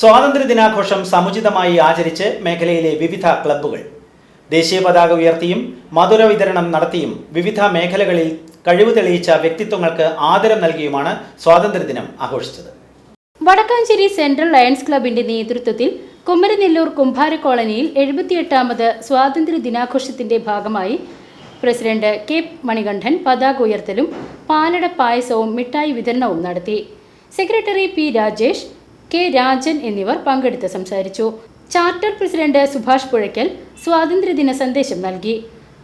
സ്വാതന്ത്ര്യ ദിനാഘോഷം സമുചിതമായി ആചരിച്ച് മേഖലയിലെ വിവിധ ക്ലബ്ബുകൾ. ദേശീയ പതാക ഉയർത്തിയും മധുര വിതരണം നടത്തിയും വിവിധ മേഖലകളിൽ കഴിവ് തെളിയിച്ച വ്യക്തിത്വങ്ങൾക്ക് ആദരം നൽകിയുമാണ് സ്വാതന്ത്ര്യദിനം ആഘോഷിച്ചത്. വടക്കാഞ്ചേരി സെൻട്രൽ ലയൺസ് ക്ലബിന്റെ നേതൃത്വത്തിൽ കുമരനെല്ലൂർ കുംഭാര കോളനിയിൽ എഴുപത്തിയെട്ടാമത് സ്വാതന്ത്ര്യ ദിനാഘോഷത്തിന്റെ ഭാഗമായി പ്രസിഡന്റ് കെ മണികണ്ഠൻ പതാക ഉയർത്തലും പാലട പായസവും മിഠായി വിതരണവും നടത്തി. Secretary P Rajesh K Rajan എന്നിവർ പങ്കെടുത്ത് സംസാരിച്ചു. ചാർട്ടർ പ്രസിഡന്റ് സുഭാഷ് പുഴയ്ക്കൽ സ്വാതന്ത്ര്യദിന സന്ദേശം നൽകി.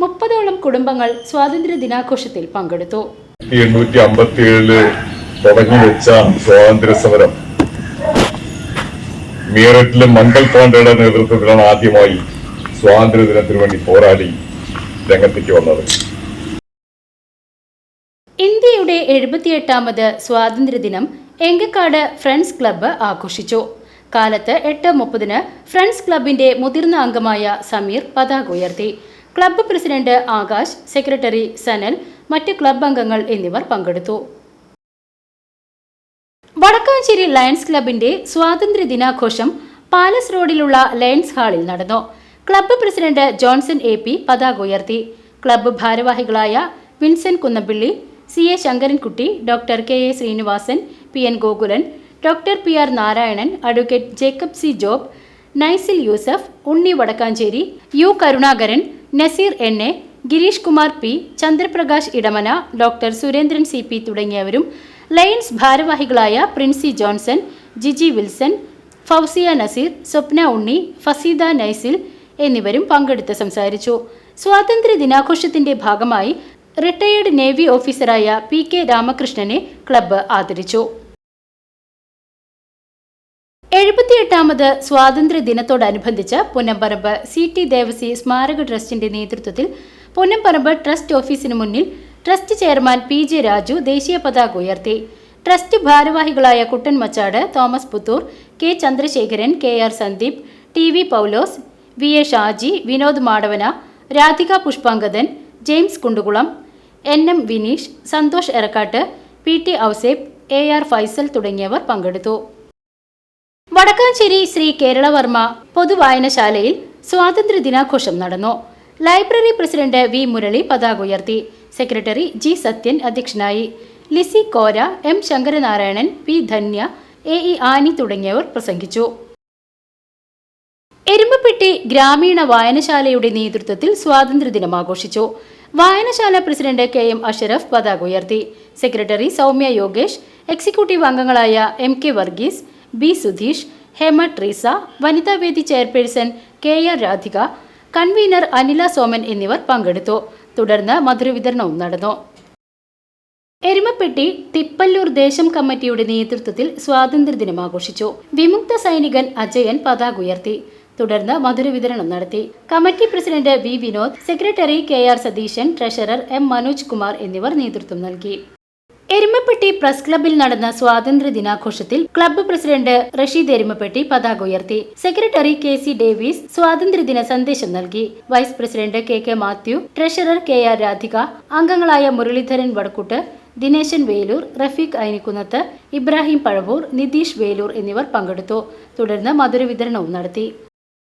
മുപ്പതോളം കുടുംബങ്ങൾ സ്വാതന്ത്ര്യ ദിനാഘോഷത്തിൽ പങ്കെടുത്തു. എണ്ണൂറ്റി അമ്പത്തി ഏഴിൽ തുടങ്ങി വെച്ച സ്വാതന്ത്ര്യ സമരം മീററ്റിലെ മംഗൾ പാണ്ഡയുടെ നേതൃത്വത്തിലാണ് ആദ്യമായി സ്വാതന്ത്ര്യ വേണ്ടി പോരാടി രംഗത്തേക്ക് വന്നത്. ഇന്ത്യയുടെ എഴുപത്തിയെട്ടാമത് സ്വാതന്ത്ര്യദിനം എങ്കക്കാട് ഫ്രണ്ട്സ് ക്ലബ്ബ് ആഘോഷിച്ചു. കാലത്ത് എട്ട് മുപ്പതിന് ഫ്രണ്ട്സ് ക്ലബിന്റെ മുതിർന്ന അംഗമായ സമീർ പതാക ഉയർത്തി. Club president Akash secretary Sanal മറ്റ് ക്ലബ് അംഗങ്ങൾ എന്നിവർ പങ്കെടുത്തു. വടക്കാഞ്ചേരി ലയൺസ് ക്ലബിന്റെ സ്വാതന്ത്ര്യ ദിനാഘോഷം പാലസ് റോഡിലുള്ള ലയൺസ് ഹാളിൽ നടന്നു. Club president Johnson A P പതാക ഉയർത്തി. ക്ലബ്ബ് ഭാരവാഹികളായ Vincent Kunnappilly C A Sankarankutty doctor K A Srinivasan P N Gokulan doctor P R Narayanan advocate Jacob C Job Naisil Yusuf Unni Vadakkanchery U Karunakaran Nazeer N A Gireesh Kumar P Chandraprakash Edamana doctor Surendran C P തുടങ്ങിയവരും Lions ഭാരവാഹികളായ Princy Johnson Jiji Wilson Fousiya Naseer Swapna Unni Faseeda Naisil എന്നിവരും പങ്കെടുത്ത് സംസാരിച്ചു. സ്വാതന്ത്ര്യ ദിനാഘോഷത്തിന്റെ ഭാഗമായി retired navy ഓഫീസറായ P K രാമകൃഷ്ണനെ ക്ലബ്ബ് ആദരിച്ചു. എഴുപത്തിയെട്ടാമത് സ്വാതന്ത്ര്യ ദിനത്തോടനുബന്ധിച്ച് പുന്നമ്പറമ്പ് സി ടി ദേവസി സ്മാരക ട്രസ്റ്റിന്റെ നേതൃത്വത്തിൽ പുന്നമ്പറമ്പ് ട്രസ്റ്റ് ഓഫീസിന് മുന്നിൽ trust chairman P J Raju ദേശീയ പതാക ഉയർത്തി. ട്രസ്റ്റ് ഭാരവാഹികളായ Kuttan Machad Thomas Puthur K Chandrasekharan K R Sandeep T V Paulose V A Shaji Vinod Madavana Radhika Pushpangadan James Kundukulam N M Vineesh Santhosh Erakkattu P T Ouseph A R Faisal തുടങ്ങിയവർ പങ്കെടുത്തു. വടക്കാഞ്ചേരി ശ്രീ കേരളവർമ്മ പൊതുവായനശാലയിൽ സ്വാതന്ത്ര്യ ദിനാഘോഷം നടന്നു. Library president V Murali പതാക ഉയർത്തി. Secretary G Sathyan അധ്യക്ഷനായി. Lissy Kora M Sankaranarayanan P Dhanya A E Annie തുടങ്ങിയവർ പ്രസംഗിച്ചു. എരുമപ്പെട്ടി ഗ്രാമീണ വായനശാലയുടെ നേതൃത്വത്തിൽ സ്വാതന്ത്ര്യദിനം ആഘോഷിച്ചു. വായനശാല പ്രസിഡന്റ് കെ എം അഷറഫ് പതാക ഉയർത്തി. സെക്രട്ടറി സൗമ്യ യോഗേഷ് എക്സിക്യൂട്ടീവ് അംഗങ്ങളായ M K Varghese B Sudheesh Hema Treesa വനിതാവേദി chairperson K R Radhika convener Anila Soman എന്നിവർ പങ്കെടുത്തു. തുടർന്ന് മധുരവിതരണവും നടന്നു. എരുമപ്പെട്ടി തിപ്പല്ലൂർ ദേശം കമ്മിറ്റിയുടെ നേതൃത്വത്തിൽ സ്വാതന്ത്ര്യദിനം ആഘോഷിച്ചു. വിമുക്ത സൈനികൻ അജയൻ പതാക ഉയർത്തി. തുടർന്ന് മധുര വിതരണം നടത്തി. Committee president V. Vinod secretary K. R. Satheesan treasurer M. Manoj Kumar എന്നിവർ നേതൃത്വം നൽകി. എരുമപ്പെട്ടി പ്രസ് ക്ലബിൽ നടന്ന സ്വാതന്ത്ര്യ ദിനാഘോഷത്തിൽ ക്ലബ്ബ് പ്രസിഡന്റ് റഷീദ് എരുമപ്പെട്ടി പതാക ഉയർത്തി. Secretary K. സി. ഡേവിസ് സ്വാതന്ത്ര്യദിന സന്ദേശം നൽകി. Vice president K. K. Mathew treasurer K. R. Radhika അംഗങ്ങളായ മുരളീധരൻ വടക്കുട്ട് ദിനേശൻ വേലൂർ റഫീഖ് ഐനിക്കുന്നത്ത് ഇബ്രാഹിം പഴവൂർ നിതീഷ് വേലൂർ എന്നിവർ പങ്കെടുത്തു. തുടർന്ന് മധുരവിതരണവും നടത്തി.